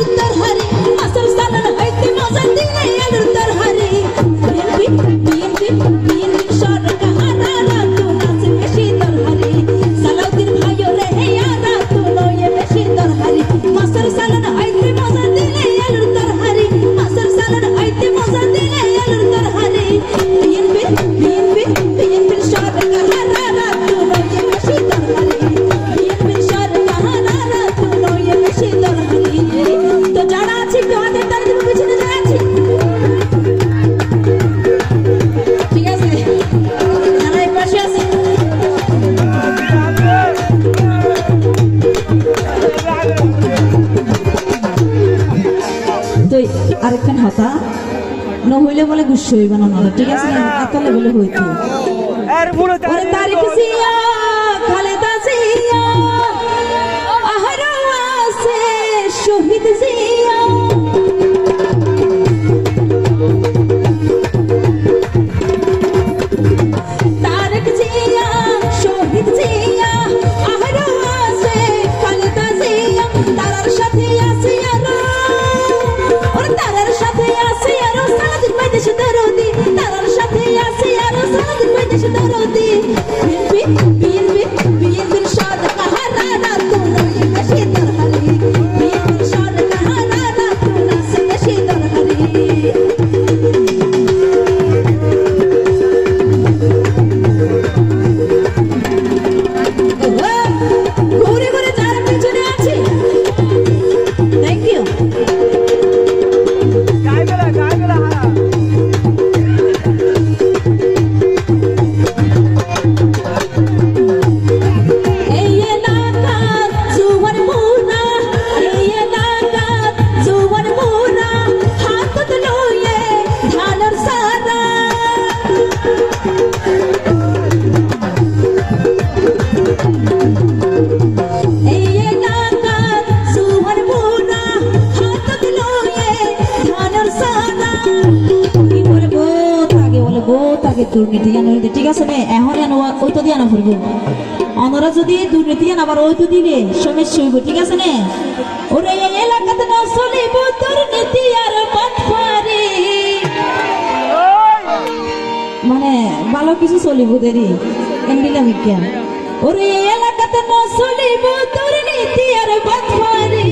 अंदर हरे তো আরেকখান হতা। নহইলে বলে গুস না ঠিক আছে এত লেভেলে হইতো। দুর্নীতি ঠিক আছে নে? এখন জানো ওইটা দিয়ে আনা ফুলব। অনরা যদি দুর্নীতি জান আবার ওইটা দিলে সমস্যা হইব, ঠিক আছে নে? ওরে এলাকাতে না চলিব দুর্নীতি আর মানে ভালো কিছু চলিব দেরি এমডিলা বিজ্ঞান। ওরে এলাকাতে না চলিব দুর্নীতি আর পাটফারি।